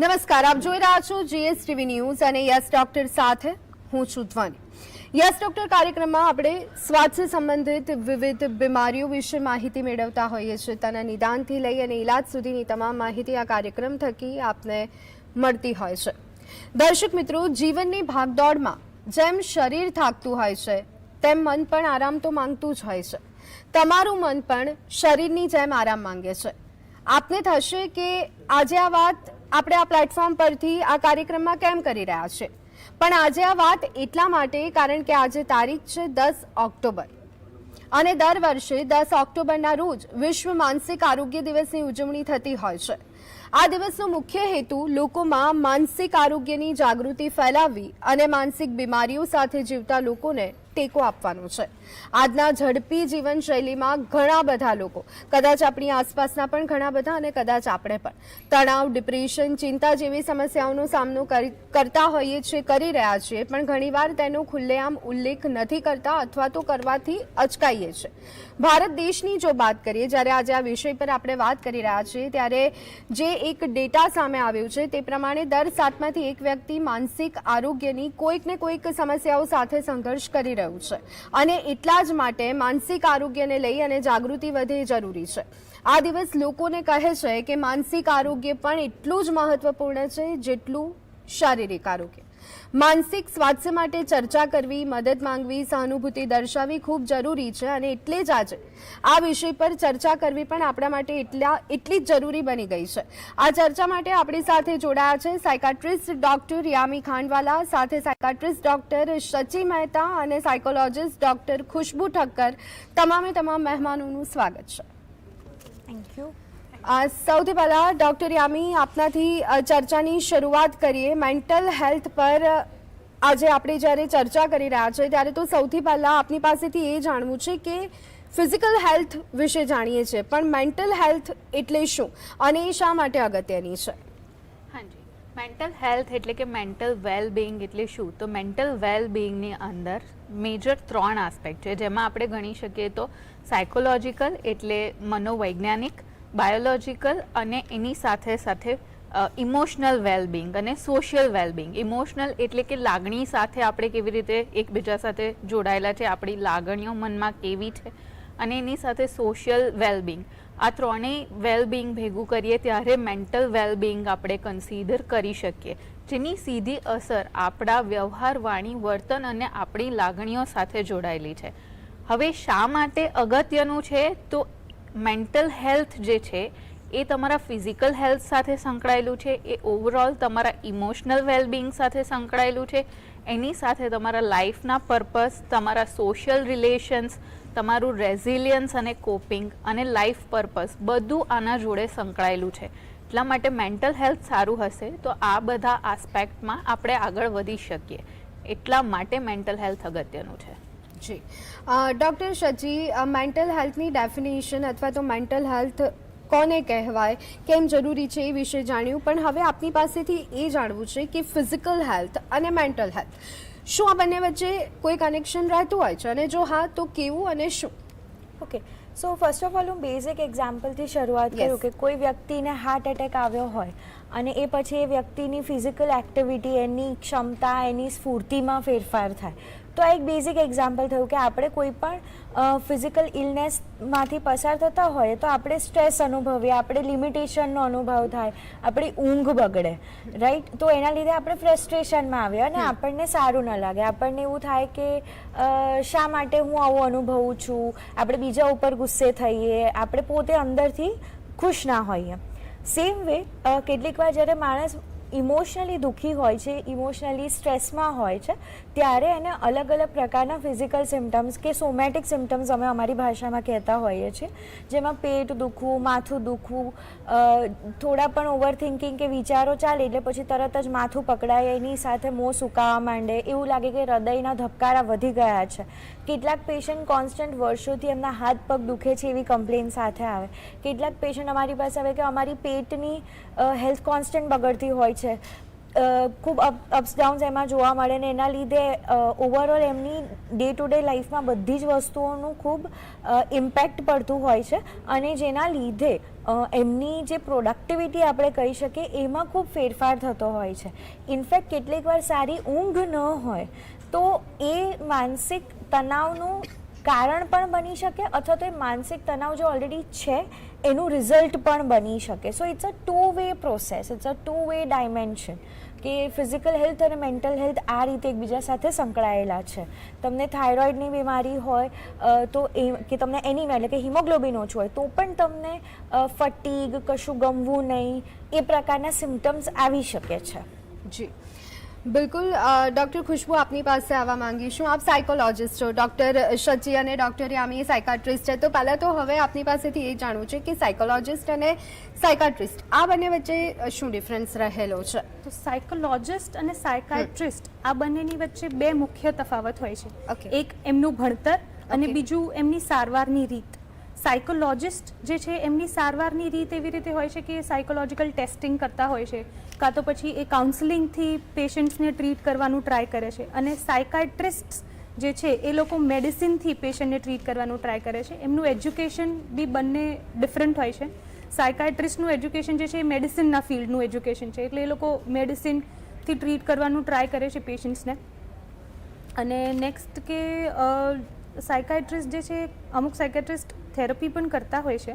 નમસ્કાર, આપ જોઈ રહ્યા છો જીએસટીવી ન્યૂઝ અને યસ ડોક્ટર સાથે હું છું ધ્વની. યસ ડોક્ટર કાર્યક્રમમાં આપણે સ્વાસ્થ્ય સંબંધિત વિવિધ બીમારીઓ વિશે માહિતી મેળવતા હોઈએ છીએ. તેના નિદાનથી લઈ અને ઇલાજ સુધીની તમામ માહિતી આ કાર્યક્રમ થકી આપને મળતી હોય છે. દર્શક મિત્રો, જીવનની ભાગદોડમાં જેમ શરીર થાકતું હોય છે, તેમ મન પણ આરામ તો માંગતું જ હોય છે. તમારું મન પણ શરીરની જેમ આરામ માંગે છે. આપને થશે કે આજે આ વાત આપણે આ પ્લેટફોર્મ પરથી આ કાર્યક્રમમાં કેમ કરી રહ્યા છે? પણ આજે આ વાત એટલા માટે, કારણ કે આજે તારીખ છે દસ ઓક્ટોબર. અને દર વર્ષે દસ ઓક્ટોબરના રોજ વિશ્વ માનસિક આરોગ્ય દિવસની ઉજવણી થતી હોય છે. આ દિવસનો મુખ્ય હેતુ લોકોમાં માનસિક આરોગ્યની જાગૃતિ ફેલાવવી અને માનસિક બીમારીઓ સાથે જીવતા લોકોને ટેકો આપવાનો છે. આજના ઝડપી જીવનશૈલીમાં ઘણા બધા લોકો, કદાચ આપણી આસપાસના પણ ઘણા બધા અને કદાચ આપણે પણ, તણાવ, ડિપ્રેશન, ચિંતા જેવી સમસ્યાઓનો સામનો કરી- કરતા હોઈએ છીએ, કરી રહ્યા છીએ, પણ ઘણીવાર તેનો ખુલ્લેઆમ ઉલ્લેખ નથી કરતા અથવા તો કરવાથી અચકાઈએ છીએ. ભારત દેશની જો વાત કરીએ, જ્યારે આજે આ વિષય પર આપણે વાત કરી રહ્યા છીએ, ત્યારે જે એક ડેટા સામે આવ્યો છે, તે પ્રમાણે દર સાતમાંથી એક વ્યક્તિ માનસિક આરોગ્યની કોઈક ને કોઈક સમસ્યાઓ સાથે સંઘર્ષ કરી રહ્યું છે. અને એટલા જ માટે માનસિક આરોગ્યને લઈ અને જાગૃતિ વધે જરૂરી છે. આ દિવસ લોકોને કહે છે કે માનસિક આરોગ્ય પણ એટલું જ મહત્વપૂર્ણ છે, જેટલું શારીરિક આરોગ્ય. માનસિક સ્વાસ્થ્ય માટે ચર્ચા કરવી, મદદ માંગવી, સહાનુભૂતિ દર્શાવવી ખૂબ જરૂરી છે અને એટલે જ આજે આ વિષય પર ચર્ચા કરવી પણ આપણા માટે એટલા, એટલી જ જરૂરી બની ગઈ છે. આ ચર્ચા માટે આપણી સાથે જોડાયા છે સાયકાટ્રિસ્ટ ડોક્ટર યામી ખાંડવાલા, સાથે સાયકાટ્રિસ્ટ ડોક્ટર શચી મહેતા અને સાયકોલોજિસ્ટ ડોક્ટર ખુશ્બુ ઠક્કર. તમામે તમામ મહેમાનોનું સ્વાગત છે. થેન્ક યુ સૌથી પહેલાં ડૉક્ટર યામી, આપનાથી ચર્ચાની શરૂઆત કરીએ. મેન્ટલ હેલ્થ પર આજે આપણે જ્યારે ચર્ચા કરી રહ્યા છીએ, ત્યારે તો સૌથી પહેલાં આપની પાસેથી એ જાણવું છે કે ફિઝિકલ હેલ્થ વિશે જાણીએ છીએ. પણ મેન્ટલ હેલ્થ એટલે શું? અને એ શા માટે અગત્યની છે? હાજી. મેન્ટલ હેલ્થ એટલે કે મેન્ટલ વેલ બિંગ એટલે શું? તો મેન્ટલ વેલ બિંગની અંદર મેજર ત્રણ આસ્પેક્ટ છે. જેમાં આપણે ગણી શકીએ તો સાયકોલોજીકલ એટલે મનોવૈજ્ઞાનિક બાયોલોજીકલ અને એની સાથે સાથે ઇમોશનલ વેલબિંગ અને સોશિયલ વેલબિંગ ઇમોશનલ એટલે કે લાગણી સાથે આપણે કેવી રીતે એકબીજા સાથે જોડાયેલા છે, આપણી લાગણીઓ મનમાં કેવી છે અને એની સાથે સોશિયલ વેલબિંગ આ ત્રણેય વેલબિંગ ભેગું કરીએ ત્યારે મેન્ટલ વેલબિંગ આપણે કન્સિડર કરી શકીએ. જેની સીધી અસર આપણા વ્યવહાર, વાણી, વર્તન અને આપણી લાગણીઓ સાથે જોડાયેલી છે. હવે શા માટે અગત્યનું છે? તો મેન્ટલ હેલ્થ જે છે, એ તમારા ફિઝિકલ હેલ્થ સાથે સંકળાયેલું છે, એ ઓવરઓલ તમારા ઇમોશનલ વેલબિંગ સાથે સંકળાયેલું છે, એની સાથે તમારા લાઈફના પર્પસ તમારા સોશિયલ રિલેશન્સ તમારું રેઝિલિયન્સ અને કોપિંગ અને લાઈફ પર્પસ બધું આના જોડે સંકળાયેલું છે. એટલા માટે મેન્ટલ હેલ્થ સારું હશે, તો આ બધા આસ્પેક્ટમાં આપણે આગળ વધી શકીએ. એટલા માટે મેન્ટલ હેલ્થ અગત્યનું છે. જી. ડૉક્ટર શજી મેન્ટલ હેલ્થની ડેફિનેશન અથવા તો મેન્ટલ હેલ્થ કોને કહેવાય કેમ જરૂરી છે એ વિશે જાણ્યું પણ હવે આપની પાસેથી એ જાણવું છે કે ફિઝિકલ હેલ્થ અને મેન્ટલ હેલ્થ શું આ બંને વચ્ચે કોઈ કનેક્શન રહેતું હોય છે? અને જો હા તો કેવું અને શું? Okay. So first of all હું બેઝિક એક્ઝામ્પલથી શરૂઆત. કરું કે કોઈ વ્યક્તિને હાર્ટ એટેક આવ્યો હોય અને એ પછી એ વ્યક્તિની ફિઝિકલ એક્ટિવિટી એની ક્ષમતા એની સ્ફૂર્તિમાં ફેરફાર થાય. તો આ એક બેઝિક એક્ઝામ્પલ થયું કે આપણે કોઈ પણ ફિઝિકલ ઇલનેસમાંથી પસાર થતા હોઈએ તો આપણે સ્ટ્રેસ અનુભવીએ આપણે લિમિટેશનનો અનુભવ થાય આપણી ઊંઘ બગડે રાઈટ તો એના લીધે આપણે ફ્રસ્ટ્રેશનમાં આવીએ અને આપણને સારું ન લાગે. આપણને એવું થાય કે શા માટે હું આવું અનુભવું છું? આપણે બીજા ઉપર ગુસ્સે થઈએ આપણે પોતે અંદરથી ખુશ ના હોઈએ. સેમ વે કેટલીક વાર જ્યારે માણસ ઇમોશનલી દુઃખી હોય છે ઇમોશનલી સ્ટ્રેસમાં હોય છે ત્યારે એને અલગ અલગ પ્રકારના ફિઝિકલ સિમ્ટમ્સ કે સોમેટિક સિમ્ટમ્સ અમે અમારી ભાષામાં કહેતા હોઈએ છીએ. જેમાં પેટ દુખવું, માથું દુખવું થોડા પણ ઓવર થિંકિંગ કે વિચારો ચાલે એટલે પછી તરત જ માથું પકડાય, એની સાથે મોં સુકાવા માંડે, એવું લાગે કે હૃદયના ધબકારા વધી ગયા છે. કેટલાક પેશન્ટ કોન્સ્ટન્ટ વર્ષોથી એમના હાથ પગ દુખે છે એવી કમ્પ્લેન સાથે આવે. કેટલાક પેશન્ટ અમારી પાસે આવે કે અમારી પેટની હેલ્થ કોન્સ્ટન્ટ બગડતી હોય છે. ખૂબ અપ્સ ડાઉન્સ એમાં જોવા મળે ને એના લીધે ઓવરઓલ એમની ડે ટુ ડે લાઈફમાં બધી જ વસ્તુઓનું ખૂબ ઇમ્પેક્ટ પડતું હોય છે અને જેના લીધે એમની જે પ્રોડક્ટિવિટી આપણે કહી શકીએ, એમાં ખૂબ ફેરફાર થતો હોય છે. ઇનફેક્ટ કેટલીક વાર સારી ઊંઘ ન હોય, તો એ માનસિક તણાવનું કારણ પણ બની શકે અથવા તો એ માનસિક તણાવ જે ઓલરેડી છે, એનું રિઝલ્ટ પણ બની શકે. So it's a two way process it's a two way dimension કે ફિઝિકલ હેલ્થ અને મેન્ટલ હેલ્થ આ રીતે એકબીજા સાથે સંકળાયેલા છે. તમને થાઇરોઇડની બીમારી હોય તો એ, કે તમને એનિમિયા એટલે કે હિમોગ્લોબિન ઓછું હોય, તો પણ તમને ફટીગ કશું ગમવું નહીં, એ પ્રકારના સિમ્ટમ્સ આવી શકે છે. જી. બિલકુલ ડૉક્ટર ખુશ્બુ આપની પાસે આવવા માંગીશું આપ સાયકોલોજિસ્ટ છો ડૉક્ટર શચી અને ડૉક્ટર યામી સાયકાટ્રિસ્ટ છે તો પહેલાં તો હવે આપની પાસેથી એ જાણવું છે કે સાયકોલોજિસ્ટ અને સાયકાટ્રિસ્ટ આ બંને વચ્ચે શું ડિફરન્સ રહેલો છે તો સાયકોલોજિસ્ટ અને સાયકાટ્રિસ્ટ આ બંનેની વચ્ચે બે મુખ્ય તફાવત હોય. છે એક એમનું ભણતર અને બીજું એમની સારવારની રીત સાયકોલોજિસ્ટ જે છે, એમની સારવારની રીત એવી રીતે હોય છે કે સાયકોલોજીકલ ટેસ્ટિંગ કરતા હોય છે, કાં તો પછી એ કાઉન્સિલિંગથી પેશન્ટ્સને ટ્રીટ કરવાનું ટ્રાય કરે છે. અને સાયકાટ્રિસ્ટ જે છે, એ લોકો મેડિસિનથી પેશન્ટને ટ્રીટ કરવાનું ટ્રાય કરે છે. એમનું એજ્યુકેશન બી બંને ડિફરન્ટ હોય છે. સાયકાટ્રિસ્ટનું એજ્યુકેશન જે છે, એ મેડિસિનના ફિલ્ડનું એજ્યુકેશન છે. એટલે એ લોકો મેડિસિનથી ટ્રીટ કરવાનું ટ્રાય કરે છે પેશન્ટ્સને. અને નેક્સ્ટ કે સાયકાટ્રિસ્ટ જે છે, અમુક સાયકાટ્રિસ્ટ થેરપી પણ કરતા હોય છે.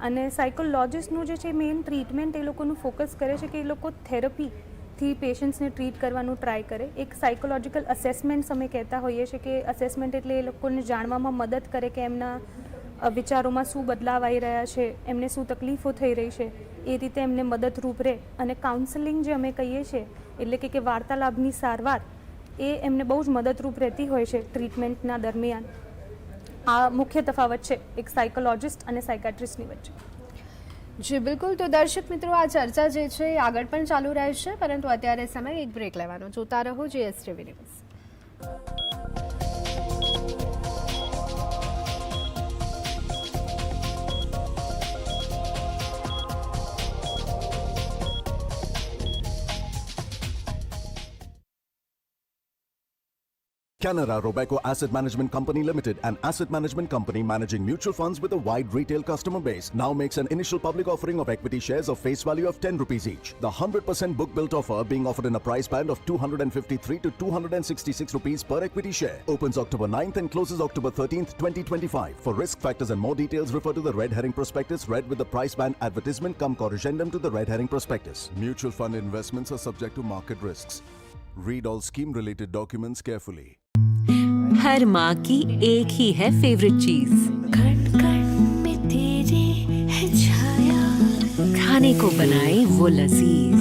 અને સાયકોલોજિસ્ટનું જે છે મેઇન ટ્રીટમેન્ટ એ લોકોનું ફોકસ કરે છે કે એ લોકો થેરપીથી પેશન્ટ્સને ટ્રીટ કરવાનું ટ્રાય કરે. એક સાયકોલોજીકલ અસેસમેન્ટ્સ અમે કહેતા હોઈએ છીએ કે અસેસમેન્ટ એટલે એ લોકોને જાણવામાં મદદ કરે કે એમના વિચારોમાં શું બદલાવ આવી રહ્યા છે, એમને શું તકલીફો થઈ રહી છે, એ રીતે એમને મદદરૂપ રહે. અને કાઉન્સેલિંગ જે અમે કહીએ છીએ, એટલે કે કે વાર્તાલાભની સારવાર એ એમને બહુ જ મદદરૂપ રહેતી હોય છે ટ્રીટમેન્ટના દરમિયાન. આ મુખ્ય તફાવત છે, એક સાયકોલોજિસ્ટ અને સાયકાટ્રિસ્ટની વચ્ચે. જી, બિલકુલ. તો દર્શક મિત્રો, આ ચર્ચા જે છે, એ આગળ પણ ચાલુ રહેશે, પરંતુ અત્યારે સમય એક બ્રેક લેવાનો. જોતા રહો GSTV news Canara Robeco Asset Management Company Limited, an asset management company managing mutual funds with a wide retail customer base, now makes an initial public offering of equity shares of face value of 10 rupees each. The 100% book built offer being offered in a price band of 253 to 266 rupees per equity share. Opens October 9th and closes October 13th, 2025. For risk factors and more details, refer to the red herring prospectus read with the price band advertisement come corrigendum to the red herring prospectus. Mutual fund investments are subject to market risks. Read all scheme related documents carefully. हर माँ की एक ही है favourite चीज़ खाने को बनाए वो लजीज.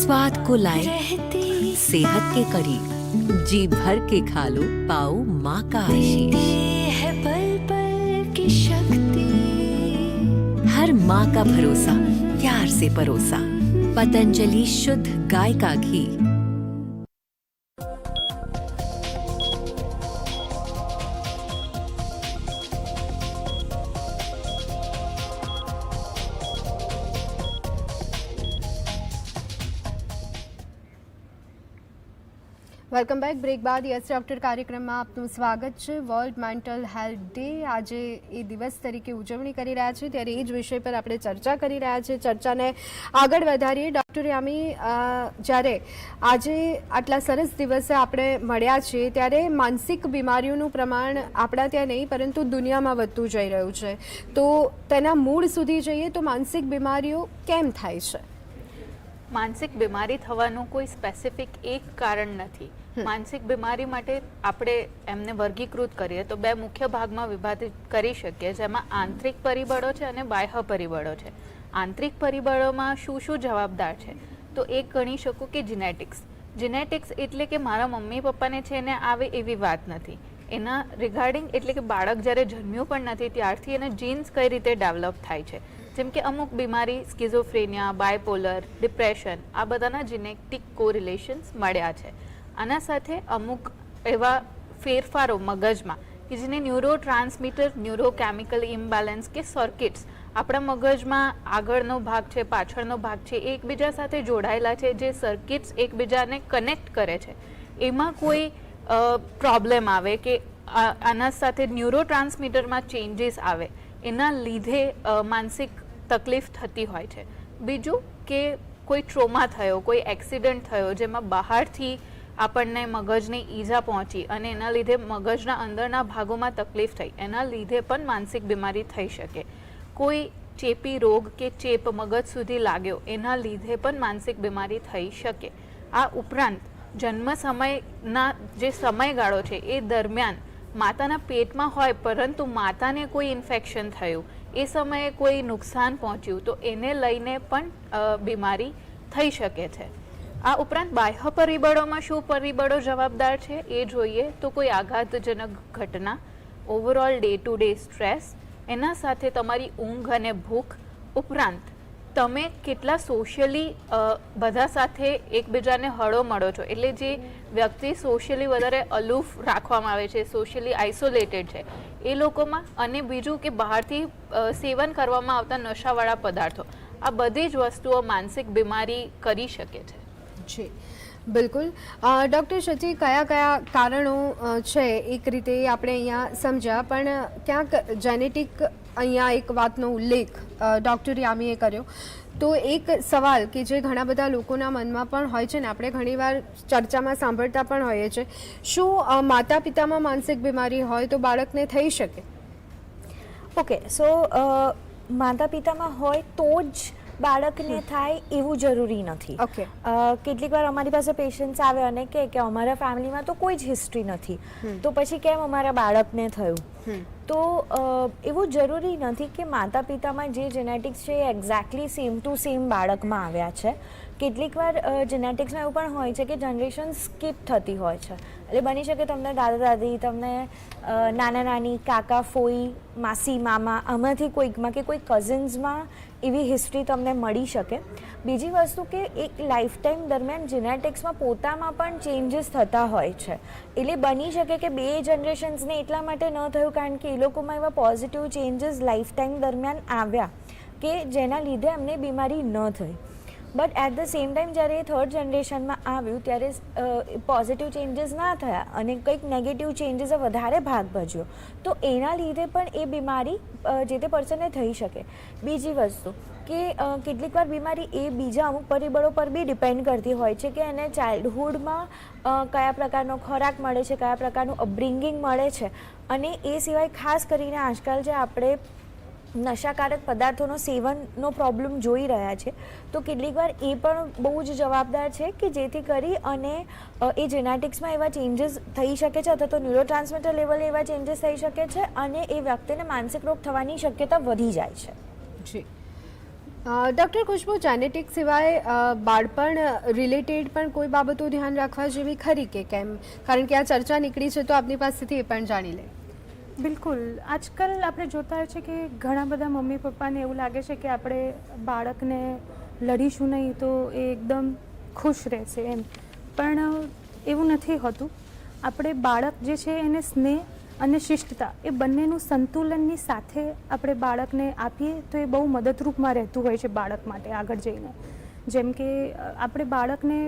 स्वाद को लाए सेहत के करीब. जी भर के खा लो पाओ माँ का आशीष. हर माँ का भरोसा, प्यार से परोसा. पतंजलि शुद्ध गाय का घी. Welcome back. બ્રેક બાદ યસ ડૉક્ટર કાર્યક્રમમાં આપનું સ્વાગત છે. વર્લ્ડ મેન્ટલ હેલ્થ ડે આજે એ દિવસ તરીકે ઉજવણી કરી રહ્યા છે. ત્યારે એ જ વિષય પર આપણે ચર્ચા કરી રહ્યા છીએ ચર્ચાને આગળ વધારીએ. ડૉક્ટર યામી જ્યારે આજે આટલા સરસ દિવસે આપણે મળ્યા છીએ, ત્યારે માનસિક બીમારીઓનું પ્રમાણ આપણા ત્યાં નહીં, પરંતુ દુનિયામાં વધતું જઈ રહ્યું છે. તો તેના મૂળ સુધી જઈએ તો માનસિક બીમારીઓ કેમ થાય છે? માનસિક બીમારી થવાનું કોઈ સ્પેસિફિક એક કારણ નથી. માનસિક બીમારી માટે આપણે એમને વર્ગીકૃત કરીએ તો બે મુખ્ય ભાગમાં વિભાજિત કરી શકીએ, જેમાં આંતરિક પરિબળો છે અને બાહ્ય પરિબળો છે. આંતરિક પરિબળોમાં શું શું જવાબદાર છે? તો એક ગણી શકું કે જીનેટિક્સ જીનેટિક્સ એટલે કે મારા મમ્મી પપ્પાને છે એને આવે એવી વાત નથી. એના રિગાર્ડિંગ એટલે કે બાળક જ્યારે જન્મ્યું પણ નથી, ત્યારથી એના જીન્સ કઈ રીતે ડેવલપ થાય છે? જેમ કે અમુક બીમારી સ્કિઝોફ્રેનિયા બાયપોલર ડિપ્રેશન આ બધાના જીનેટિક કોરિલેશન્સ મળ્યા છે. આના સાથે અમુક એવા ફેરફારો મગજમાં કે જેને ન્યુરો ટ્રાન્સમીટર ન્યુરોકેમિકલ ઇમ્બેલેન્સ કે સર્કિટ્સ આપણા મગજમાં આગળનો ભાગ છે, પાછળનો ભાગ છે એકબીજા સાથે જોડાયેલા છે, જે સર્કિટ્સ એકબીજાને કનેક્ટ કરે છે. એમાં કોઈ પ્રોબ્લેમ આવે કે આના સાથે ન્યુરો ટ્રાન્સમીટરમાં ચેન્જીસ આવે, એના લીધે માનસિક તકલીફ થતી હોય છે. બીજું કે કોઈ ટ્રોમા થયો, કોઈ એક્સિડન્ટ થયો, જેમાં બહારથી આપણને મગજની ઈજા પહોંચી અને એના લીધે મગજના અંદરના ભાગોમાં તકલીફ થઈ. એના લીધે પણ માનસિક બીમારી થઈ શકે. કોઈ ચેપી રોગ કે ચેપ મગજ સુધી લાગ્યો, એના લીધે પણ માનસિક બીમારી થઈ શકે. આ ઉપરાંત જન્મ સમયના જે સમયગાળો છે, એ દરમિયાન માતાના પેટમાં હોય પરંતુ માતાને કોઈ ઇન્ફેક્શન થયું, એ સમયે કોઈ નુકસાન પહોંચ્યું, તો એને લઈને પણ બીમારી થઈ શકે છે. આ ઉપરાંત બાહ્ય પરિબળોમાં શું પરિબળો જવાબદાર છે એ જોઈએ તો કોઈ આઘાતજનક ઘટના overall day to day stress એના સાથે તમારી ઊંઘ અને ભૂખ ઉપરાંત તમે કેટલા સોશિયલી બધા સાથે એકબીજાને હળો મળો છો. એટલે જે વ્યક્તિ સોશિયલી વધારે અલૂફ રાખવામાં આવે છે સોશિયલી આઇસોલેટેડ છે, એ લોકોમાં અને બીજું કે બહારથી સેવન કરવામાં આવતા નશાવાળા પદાર્થો, આ બધી જ વસ્તુઓ માનસિક બીમારી કરી શકે છે. જી બિલકુલ. ડૉક્ટર શચી, કયા કયા કારણો છે? એક રીતે આપણે અહીંયા સમજ્યા, પણ ક્યાંક જેનેટિક અહીંયા એક વાતનો ઉલ્લેખ ડૉક્ટર યામીએ કર્યો. તો એક સવાલ કે જે ઘણા બધા લોકોના મનમાં પણ હોય છે ને, આપણે ઘણીવાર ચર્ચામાં સાંભળતા પણ હોઈએ છીએ શું માતા પિતામાં માનસિક બીમારી હોય તો બાળકને થઈ શકે? ઓકે, સો માતા પિતામાં હોય તો જ બાળકને થાય એવું જરૂરી નથી. ઓકે. કેટલીક વાર અમારી પાસે પેશન્ટ્સ આવે અને કહે કે અમારા ફેમિલીમાં તો કોઈ જ હિસ્ટ્રી નથી. તો પછી કેમ અમારા બાળકને થયું? તો એવું જરૂરી નથી કે માતા પિતામાં જે જેનેટિક્સ છે એ એક્ઝેક્ટલી સેમ ટુ સેમ બાળકમાં આવ્યા છે. કેટલીક વાર જેનેટિક્સમાં એવું પણ હોય છે કે જનરેશન સ્કીપ થતી હોય છે. એટલે બની શકે તમને દાદા દાદી, તમને નાના નાની, કાકા, ફોઈ, માસી, મામા, આમાંથી કોઈકમાં કે કોઈ કઝિન્સમાં એવી હિસ્ટ્રી તમને મળી શકે. બીજી વસ્તુ કે એક લાઈફ ટાઈમ દરમિયાન જીનેટિક્સમાં પોતામાં પણ ચેન્જીસ થતા હોય છે. એટલે બની શકે કે બે જનરેશન્સને એટલા માટે ન થયું કારણ કે એ લોકોમાં એવા પોઝિટિવ ચેન્જીસ લાઈફ ટાઈમ દરમિયાન આવ્યા કે જેના લીધે એમને બીમારી ન થઈ. But at the same time જ્યારે એ થર્ડ જનરેશનમાં આવ્યું, ત્યારે પોઝિટિવ ચેન્જીસ ના થયા અને કંઈક નેગેટિવ ચેન્જીસે વધારે ભાગ ભજ્યો. તો એના લીધે પણ એ બીમારી જે તે પર્સનને થઈ શકે. બીજી વસ્તુ કે કેટલીક વાર બીમારી એ બીજા અમુક પરિબળો પર બી ડિપેન્ડ કરતી હોય છે કે એને ચાઇલ્ડહુડમાં કયા પ્રકારનો ખોરાક મળે છે, કયા પ્રકારનું અપબ્રિંગિંગ મળે છે. અને એ સિવાય ખાસ કરીને આજકાલ જે આપણે નશાકારક પદાર્થોનો સેવનનો પ્રોબ્લેમ જોઈ રહ્યા છે. તો કેટલીક વાર એ પણ બહુ જ જવાબદાર છે કે જેથી કરી અને એ જેનેટિક્સમાં એવા ચેન્જીસ થઈ શકે છે અથવા તો ન્યુરો ટ્રાન્સમીટર લેવલે એવા ચેન્જીસ થઈ શકે છે અને એ વ્યક્તિને માનસિક રોગ થવાની શક્યતા વધી જાય છે. જી. ડૉક્ટર ખુશ્બુ જેનેટિક સિવાય બાળપણ રિલેટેડ પણ કોઈ બાબતો ધ્યાન રાખવા જેવી ખરી કે કેમ? કારણ કે આ ચર્ચા નીકળી છે તો આપની પાસેથી એ પણ જાણી લે. બિલકુલ. આજકાલ આપણે જોતા હોય છે કે ઘણા બધા મમ્મી પપ્પાને એવું લાગે છે કે આપણે બાળકને લડીશું નહીં તો એ એકદમ ખુશ રહેશે એમ. પણ એવું નથી હોતું. આપણે બાળક જે છે એને સ્નેહ અને શિષ્ટતા એ બંનેનું સંતુલનની સાથે આપણે બાળકને આપીએ તો એ બહુ મદદરૂપમાં રહેતું હોય છે બાળક માટે આગળ જઈને. જેમ કે આપણે બાળકને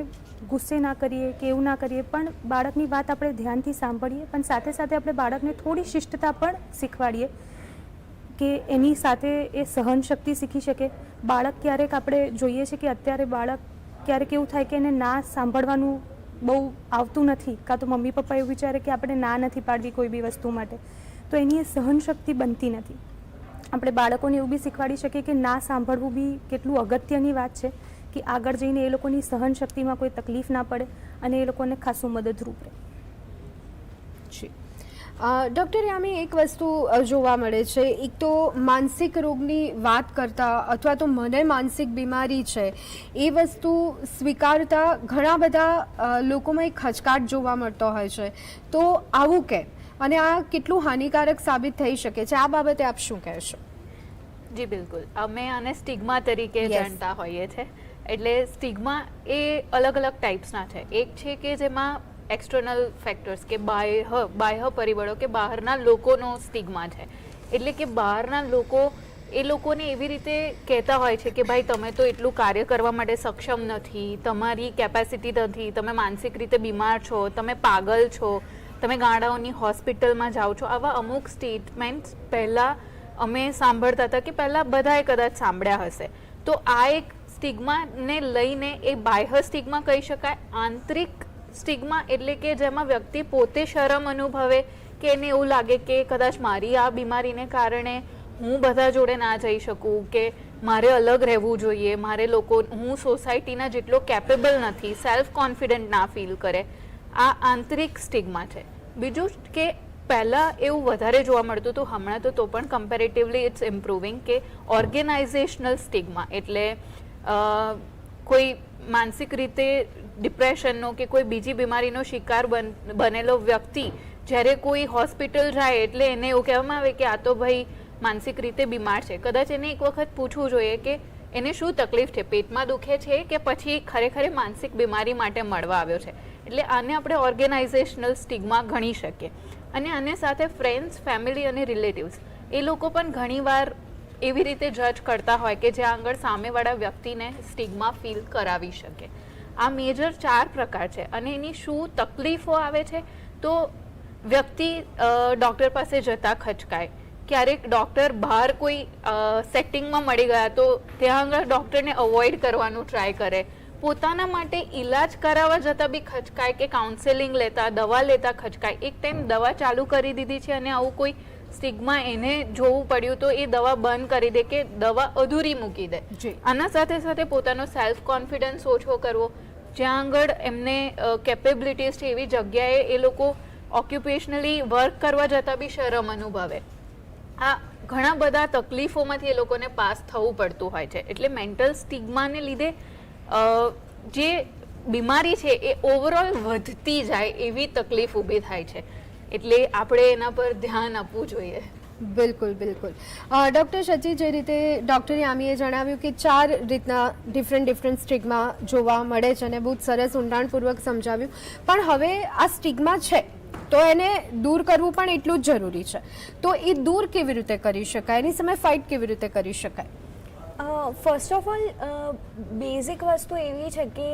ગુસ્સે ના કરીએ, કે એવું ના કરીએ, પણ બાળકની વાત આપણે ધ્યાનથી સાંભળીએ, પણ સાથે સાથે આપણે બાળકને થોડી શિષ્ટતા પણ શીખવાડીએ, કે એની સાથે એ સહન શક્તિ શીખી શકે. બાળક ક્યારેક આપણે જોઈએ છે કે અત્યારે બાળક ક્યારેક એવું થાય કે એને ના સાંભળવાનું બહુ આવતું નથી, કાં તો મમ્મી પપ્પા એવું વિચારે કે આપણે ના નથી પાડવી કોઈ બી વસ્તુ માટે, તો એની એ સહન શક્તિ બનતી નથી. આપણે બાળકોને એવું બી શીખવાડી શકીએ કે ના સાંભળવું બી કેટલું અગત્યની વાત છે. કે આગળ જઈને એ લોકોની સહન શક્તિમાં કોઈ તકલીફ ના પડે અને એ લોકોને ખાસું મદદરૂપ રહે. જી. ડૉક્ટર યામી એક વસ્તુ જોવા મળે છે. એક તો માનસિક રોગની વાત કરતા અથવા તો મને માનસિક બીમારી છે એ વસ્તુ સ્વીકારતા ઘણા બધા લોકોમાં એક ખચકાટ જોવા મળતો હોય છે. તો આવું કેમ? અને આ કેટલું હાનિકારક સાબિત થઈ શકે છે? આ બાબતે આપ શું કહેશો? જી બિલકુલ. અમે આને સ્ટિગ્મા તરીકે જાણતા હોઈએ છે. એટલે સ્ટિગ્મા એ અલગ અલગ ટાઈપ્સના છે. એક છે કે જેમાં એક્સટર્નલ ફેક્ટર્સ કે બાહ્ય બાહ્ય પરિબળો કે બહારના લોકોનો સ્ટિગ્મા છે. એટલે કે બહારના લોકો, એ લોકોને એવી રીતે કહેતા હોય છે કે ભાઈ તમે તો એટલું કાર્ય કરવા માટે સક્ષમ નથી, તમારી કેપેસિટી નથી, તમે માનસિક રીતે બીમાર છો, તમે પાગલ છો, તમે ગાંડાઓની હોસ્પિટલમાં જાઓ છો. આવા અમુક સ્ટેટમેન્ટ્સ પહેલાં અમે સાંભળતા હતા કે પહેલાં બધાએ કદાચ સાંભળ્યા હશે. તો આ એક સ્ટિગ્માને લઈને એ બાહ્ય સ્ટિગ્મા કહી શકાય. આંતરિક સ્ટિગ્મા એટલે કે જેમાં વ્યક્તિ પોતે શરમ અનુભવે કે એને એવું લાગે કે કદાચ મારી આ બીમારીને કારણે હું બધા જોડે ના જઈ શકું, કે મારે અલગ રહેવું જોઈએ, મારે લોકો, હું સોસાયટીના જેટલો કેપેબલ નથી સેલ્ફ કોન્ફિડન્ટ ના ફીલ કરે. આ આંતરિક સ્ટિગ્મા છે. બીજું કે પહેલાં એવું વધારે જોવા મળતું હતું, હમણાં તો તો પણ કમ્પેરેટિવલી ઇટ્સ ઇમ્પ્રુવિંગ કે ઓર્ગેનાઇઝેશનલ સ્ટિગ્મા એટલે કોઈ માનસિક રીતે ડિપ્રેશનનો કે કોઈ બીજી બીમારીનો શિકાર બન, બનેલો વ્યક્તિ જ્યારે કોઈ હોસ્પિટલ જાય એટલે એને એવું કહેવામાં આવે કે આ તો ભાઈ માનસિક રીતે બીમાર છે. કદાચ એને એક વખત પૂછવું જોઈએ કે એને શું તકલીફ છે? પેટમાં દુખે છે કે પછી ખરેખર માનસિક બીમારી માટે મળવા આવ્યો છે? એટલે આને આપણે ઓર્ગેનાઇઝેશનલ સ્ટિગ્મા ગણી શકીએ. અને આને સાથે ફ્રેન્ડ્સ ફેમિલી અને રિલેટિવ્સ એ લોકો પણ ઘણીવાર એવી રીતે જજ કરતા હોય કે જ્યાં આગળ સામેવાળા વ્યક્તિને સ્ટિગ્મા ફીલ કરાવી શકે. આ મેજર ચાર પ્રકાર છે અને એની શું તકલીફો આવે છે? તો વ્યક્તિ ડૉક્ટર પાસે જતા ખચકાય. ક્યારેક ડૉક્ટર બહાર કોઈ સેટિંગમાં મળી ગયા તો ત્યાં આગળ ડૉક્ટરને અવોઇડ કરવાનું ટ્રાય કરે. પોતાના માટે ઈલાજ કરાવવા જતાં બી ખચકાય કે કાઉન્સેલિંગ લેતા, દવા લેતા ખચકાય. એક ટાઈમ દવા ચાલુ કરી દીધી છે અને આવું કોઈ સ્ટિગ્મા એને જોવું પડ્યું તો એ દવા બંધ કરી દે કે દવા અધૂરી મૂકી દે. આના સાથે સાથે પોતાનો સેલ્ફ કોન્ફિડન્સ ઓછો કરવો. જ્યાં આગળ એમને કેપેબિલિટીઝ છે એવી જગ્યાએ એ લોકો ઓક્યુપેશનલી વર્ક કરવા જતાં બી શરમ અનુભવે. આ ઘણા બધા તકલીફોમાંથી એ લોકોને પાસ થવું પડતું હોય છે. એટલે મેન્ટલ સ્ટિગ્માને લીધે જે બીમારી છે એ ઓવરઓલ વધતી જાય એવી તકલીફ ઊભી થાય છે. એટલે આપણે એના પર ધ્યાન આપવું જોઈએ. બિલકુલ બિલકુલ. ડૉક્ટર સચી જે રીતે ડૉક્ટર યામીએ જણાવ્યું કે ચાર રીતના ડિફરન્ટ ડિફરન્ટ સ્ટિગ્મા જોવા મળે છે અને બહુ સરસ ઊંડાણપૂર્વક સમજાવ્યું. પણ હવે આ સ્ટિગ્મા છે, તો એને દૂર કરવું પણ એટલું જ જરૂરી છે. તો એ દૂર કેવી રીતે કરી શકાય? એની સામે ફાઇટ કેવી રીતે કરી શકાય? ફર્સ્ટ ઓફ ઓલ બેઝિક વસ્તુ એવી છે કે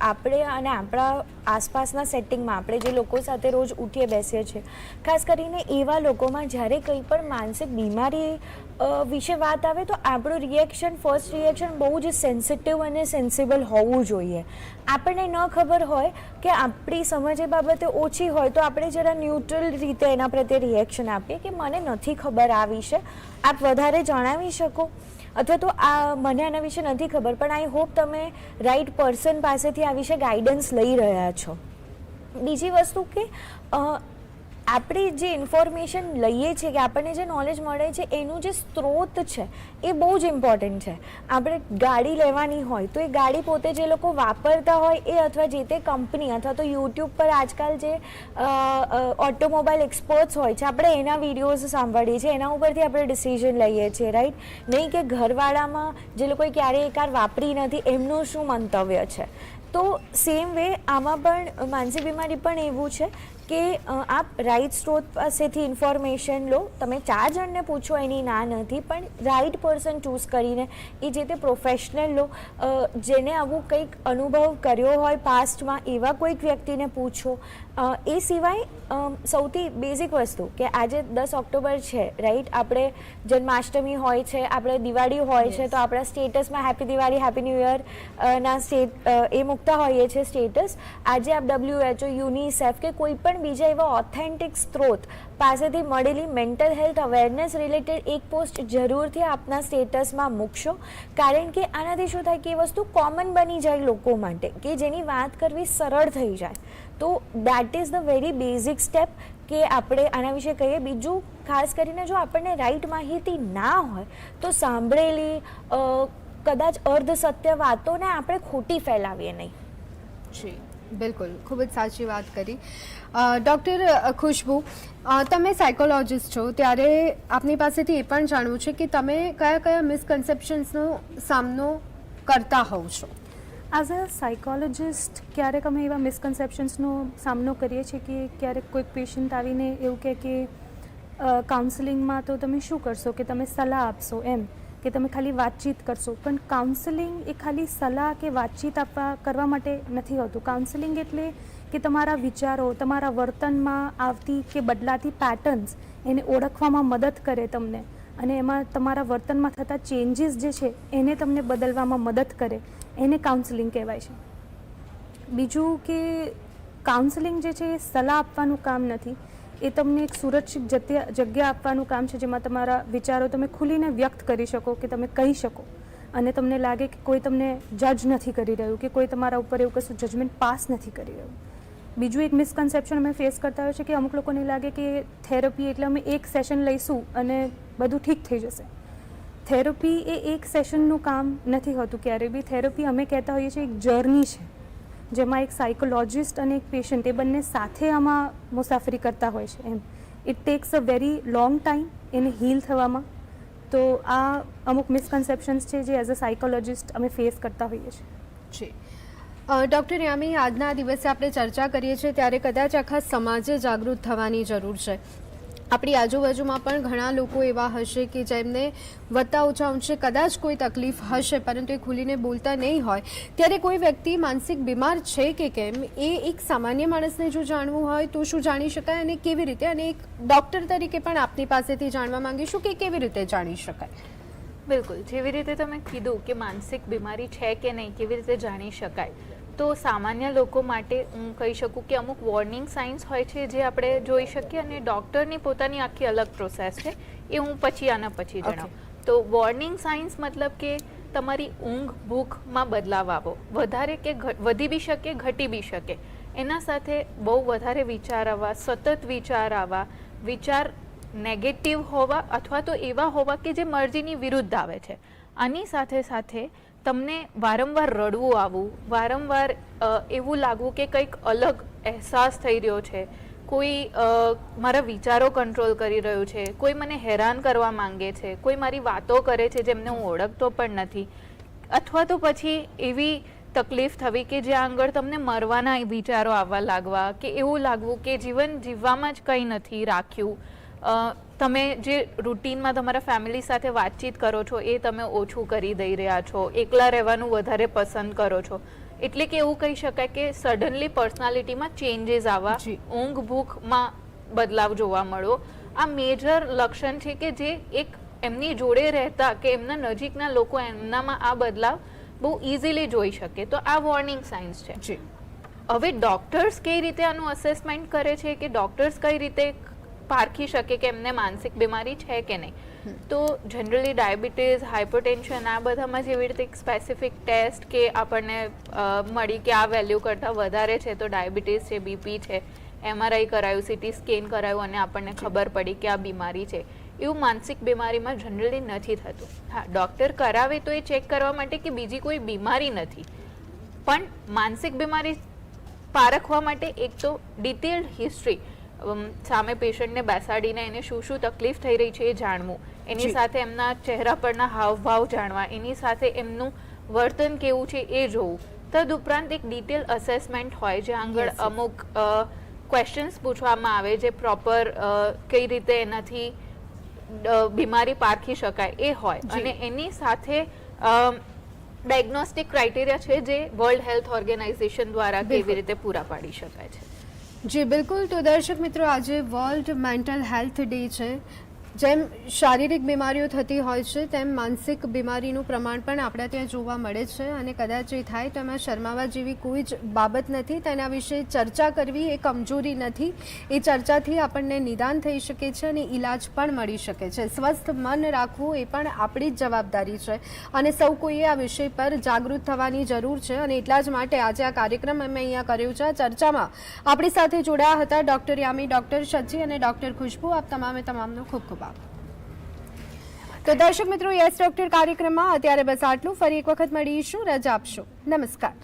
આપણે અને આપણા આસપાસના સેટિંગમાં આપણે જે લોકો સાથે રોજ ઉઠીએ, બેસીએ છીએ, ખાસ કરીને એવા લોકોમાં જ્યારે કંઈ પણ માનસિક બીમારી વિશે વાત આવે તો આપણું રિએક્શન ફર્સ્ટ રિએક્શન બહુ જ સેન્સિટિવ અને સેન્સિબલ હોવું જોઈએ. આપણને ન ખબર હોય કે આપણી સમજ એ બાબતે ઓછી હોય તો આપણે જરા ન્યુટ્રલ રીતે એના પ્રત્યે રિએક્શન આપીએ કે મને નથી ખબર આ વિશે. આપ વધારે જણાવી શકો. અથવા તો આ મને આના વિશે નથી ખબર, પણ આઈ હોપ તમે રાઈટ પર્સન પાસેથી આ વિશે ગાઈડન્સ લઈ રહ્યા છો. બીજી વસ્તુ કે આપણે જે ઇન્ફોર્મેશન લઈએ છીએ કે આપણને જે નોલેજ મળે છે, એનું જે સ્ત્રોત છે, એ બહુ જ ઇમ્પોર્ટન્ટ છે. આપણે ગાડી લેવાની હોય તો એ ગાડી પોતે જે લોકો વાપરતા હોય એ અથવા જે તે કંપની અથવા તો યુટ્યુબ પર આજકાલ જે ઓટોમોબાઈલ એક્સપર્ટ્સ હોય છે, આપણે એના વિડીયોઝ સાંભળીએ છીએ, એના ઉપરથી આપણે ડિસિઝન લઈએ છીએ રાઈટ નહીં કે ઘરવાળામાં જે લોકોએ ક્યારેય કાર વાપરી નથી, એમનું શું મંતવ્ય છે? તો સેમ વે આમાં પણ માનસિક બીમારી પણ એવું છે કે આપ રાઈટ સ્ત્રોત પાસેથી ઇન્ફોર્મેશન લો. તમે ચાર જણને પૂછો એની ના નથી પણ રાઈટ પર્સન ચૂઝ કરીને એ જે તે પ્રોફેશનલ લો. જેને આવું કંઈક અનુભવ કર્યો હોય પાસ્ટમાં એવા કોઈક વ્યક્તિને પૂછો. એ સિવાય સૌથી બેઝિક વસ્તુ કે આજે દસ ઓક્ટોબર છે રાઈટ આપણે જન્માષ્ટમી હોય છે આપણે દિવાળી હોય છે તો આપણા સ્ટેટસમાં happy Diwali happy new year ના સ્ટેટ એ મૂકતા હોઈએ છીએ સ્ટેટસ આજે આપ ડબ્લ્યુએચઓ યુનિસેફ કે કોઈ પણ બીજા એવા ઓથેન્ટિક સ્ત્રોત પાસેથી મળેલી મેન્ટલ હેલ્થ અવેરનેસ રિલેટેડ એક પોસ્ટ જરૂરથી આપના સ્ટેટસમાં મૂકશો. કારણ કે આનાથી શું થાય કે એ વસ્તુ કોમન બની જાય લોકો માટે, કે જેની વાત કરવી સરળ થઈ જાય. તો that is the very basic step કે આપણે આના વિશે કહીએ. બીજું, ખાસ કરીને જો આપણને રાઈટ માહિતી ના હોય, તો સાંભળેલી કદાચ અર્ધ સત્ય વાતોને આપણે ખોટી ફેલાવીએ નહીં. જી. બિલકુલ, ખૂબ જ સાચી વાત કરી. ડૉક્ટર ખુશ્બુ તમે સાયકોલોજિસ્ટ છો, ત્યારે આપની પાસેથી એ પણ જાણવું છે કે તમે કયા કયા મિસકન્સેપ્શન્સનો સામનો કરતા હોવ છો? એઝ અ સાયકોલોજિસ્ટ ક્યારેક અમે એવા મિસકન્સેપ્શન્સનો સામનો કરીએ છીએ કે ક્યારેક કોઈક પેશન્ટ આવીને એવું કહે કે કાઉન્સેલિંગમાં તો તમે શું કરશો? કે તમે સલાહ આપશો, એમ. કે તમે ખાલી વાતચીત કરશો. પણ કાઉન્સેલિંગ એ ખાલી સલાહ કે વાતચીત આપવા કરવા માટે નથી હોતું. કાઉન્સેલિંગ એટલે કે તમારા વિચારો, તમારા વર્તનમાં આવતી કે બદલાતી પેટર્ન્સ એને ઓળખવામાં મદદ કરે તમને. અને એમાં તમારા વર્તનમાં થતા ચેન્જીસ જે છે, એને તમને બદલવામાં મદદ કરે. એને કાઉન્સેલિંગ કહેવાય છે. બીજું કે કાઉન્સેલિંગ જે છે એ સલાહ આપવાનું કામ નથી. એ તમને એક સુરક્ષિત જગ્યા આપવાનું કામ છે, જેમાં તમારા વિચારો તમે ખુલીને વ્યક્ત કરી શકો કે તમે કહી શકો. અને તમને લાગે કે કોઈ તમને જજ નથી કરી રહ્યું, કે કોઈ તમારા ઉપર એવું કશું જજમેન્ટ પાસ નથી કરી રહ્યું. બીજું એક મિસકન્સેપ્શન અમે ફેસ કરતા હોય છે કે અમુક લોકોને લાગે કે થેરપી એટલે અમે એક સેશન લઈશું અને બધું ઠીક થઈ જશે. થેરપી એ એક સેશનનું કામ નથી હોતું ક્યારેય બી. થેરપી અમે કહેતા હોઈએ છીએ એક જર્ની છે. જેમાં એક સાયકોલોજિસ્ટ અને એક પેશન્ટ એ બંને સાથે આમાં મુસાફરી કરતા હોય છે એમ. It takes a very long time એને હીલ થવામાં. તો આ અમુક મિસકન્સેપ્શન્સ છે જે એઝ અ સાયકોલોજિસ્ટ અમે ફેસ કરતા હોઈએ છીએ. ડૉક્ટર યામી આજના દિવસે આપણે ચર્ચા કરીએ છીએ ત્યારે કદાચ આખા સમાજે જાગૃત થવાની જરૂર છે. આપણી આજુબાજુમાં પણ ઘણા લોકો એવા હશે કે જેમને વધતા ઓછા અંશે કદાચ કોઈ તકલીફ હશે, પરંતુ એ ખુલીને બોલતા નહીં હોય. ત્યારે કોઈ વ્યક્તિ માનસિક બીમાર છે કે કેમ, એ એક સામાન્ય માણસને જો જાણવું હોય તો શું જાણી શકાય અને કેવી રીતે? અને એક ડૉક્ટર તરીકે પણ આપની પાસેથી જાણવા માંગીશું કે કેવી રીતે જાણી શકાય. બિલકુલ. જેવી રીતે તમે કીધું કે માનસિક બીમારી છે કે નહીં, કેવી રીતે જાણી શકાય. તો સામાન્ય લોકો માટે હું કહી શકું કે અમુક વોર્નિંગ સાઇન્સ હોય છે જે આપણે જોઈ શકીએ અને ડૉક્ટરની પોતાની આખી અલગ પ્રોસેસ છે એ હું પછી આના પછી જણાવું. તો વોર્નિંગ સાઇન્સ મતલબ કે તમારી ઊંઘ ભૂખમાં બદલાવ આવો વધારે કે વધી બી શકે ઘટી બી શકે. એના સાથે બહુ વધારે વિચાર આવવા સતત વિચાર આવવા વિચાર નેગેટિવ હોવા અથવા તો એવા હોવા કે જે મરજીની વિરુદ્ધ આવે છે. આની સાથે સાથે તમને વારંવાર રડવું આવવું વારંવાર એવું લાગવું કે કંઈક અલગ અહેસાસ થઈ રહ્યો છે. કોઈ મારા વિચારો કંટ્રોલ કરી રહ્યું છે. કોઈ મને હેરાન કરવા માંગે છે. કોઈ મારી વાતો કરે છે જેમને હું ઓળખતો પણ નથી. અથવા તો પછી એવી તકલીફ થવી કે જ્યાં આગળ તમને મરવાના વિચારો આવવા લાગવા કે એવું લાગવું કે જીવન જીવવામાં જ કંઈ નથી રાખ્યું. તમે જે રૂટીનમાં તમારા ફેમિલી સાથે વાતચીત કરો છો એ તમે ઓછું કરી દઈ રહ્યા છો એકલા રહેવાનું વધારે પસંદ કરો છો. એટલે કે એવું કહી શકાય કે સડનલી પર્સનાલિટીમાં ચેન્જીસ આવવા જી. ઊંઘ ભૂખમાં બદલાવ જોવા મળો આ મેજર લક્ષણ છે કે જે એક એમની જોડે રહેતા કે એમના નજીકના લોકો એમનામાં આ બદલાવ બહુ ઇઝીલી જોઈ શકે. તો આ વોર્નિંગ સાઇન્સ છે. જી. હવે ડોક્ટર્સ કઈ રીતે આનું અસેસમેન્ટ કરે છે કે ડોક્ટર્સ કઈ રીતે પારખી શકે કે એમને માનસિક બીમારી છે કે નહીં. તો જનરલી ડાયાબિટીસ હાઇપરટેન્શન આ બધામાં જેવી રીતે એક સ્પેસિફિક ટેસ્ટ કે આપણને મળી કે આ વેલ્યુ કરતાં વધારે છે તો ડાયાબિટીસ છે બીપી છે એમઆરઆઈ કરાયું સીટી સ્કેન કરાયું અને આપણને ખબર પડી કે આ બીમારી છે. એવું માનસિક બીમારીમાં જનરલી નથી થતું. હા ડૉક્ટર કરાવે તો એ ચેક કરવા માટે કે બીજી કોઈ બીમારી નથી. પણ માનસિક બીમારી પારખવા માટે એક તો ડિટેલ્ડ હિસ્ટ્રી સામે પેશન્ટને બેસાડીને એને શું શું તકલીફ થઈ રહી છે એ જાણવું. એની સાથે એમના ચહેરા પરના હાવભાવ જાણવા. એની સાથે એમનું વર્તન કેવું છે એ જોવું. તદુપરાંત એક ડિટેલ અસેસમેન્ટ હોય જે આગળ. અમુક ક્વેશ્ચન્સ પૂછવામાં આવે જે પ્રોપર કઈ રીતે એનાથી બીમારી પારખી શકાય એ હોય. અને એની સાથે ડાયગ્નોસ્ટિક ક્રાઇટેરિયા છે જે વર્લ્ડ હેલ્થ ઓર્ગેનાઇઝેશન દ્વારા કેવી રીતે પૂરા પાડી શકાય છે. જી બિલકુલ. તો દર્શક મિત્રો આજે વર્લ્ડ મેન્ટલ હેલ્થ ડે છે. જેમ શારીરિક બીમારીઓ થતી હોય છે, તેમ માનસિક બીમારીનું પ્રમાણ પણ આપણા ત્યાં જોવા મળે છે અને કદાચ એ થાય તો એમાં શરમાવા જેવી કોઈ જ બાબત નથી. તેના વિશે ચર્ચા કરવી એ કમજોરી નથી. એ ચર્ચાથી આપણને નિદાન થઈ શકે છે અને ઈલાજ પણ મળી શકે છે. સ્વસ્થ મન રાખવું એ પણ આપણી જ જવાબદારી છે અને સૌ કોઈએ આ વિષય પર જાગૃત થવાની જરૂર છે અને એટલા જ માટે આજે આ કાર્યક્રમ અમે અહીંયા કર્યો છે. આ ચર્ચામાં આપણી સાથે જોડાયા હતા ડૉક્ટર યામી, ડૉક્ટર સચ્ચી અને ડૉક્ટર ખુશ્બુ. આપ તમામે તમામનો ખૂબ ખૂબ આભાર તો દર્શક મિત્રો, યસ ડૉક્ટર કાર્યક્રમમાં અત્યારે બસ આટલું. ફરી એક વખત મળીશું. રજા આપશો. નમસ્કાર.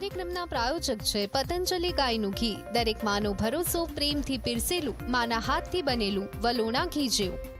કાર્યક્રમના પ્રાયોજક છે પતંજલિ ગાયનું ઘી દરેક માનો ભરોસો, પ્રેમથી પીરસેલું, માના હાથથી બનેલું વલોણા ઘી જેવું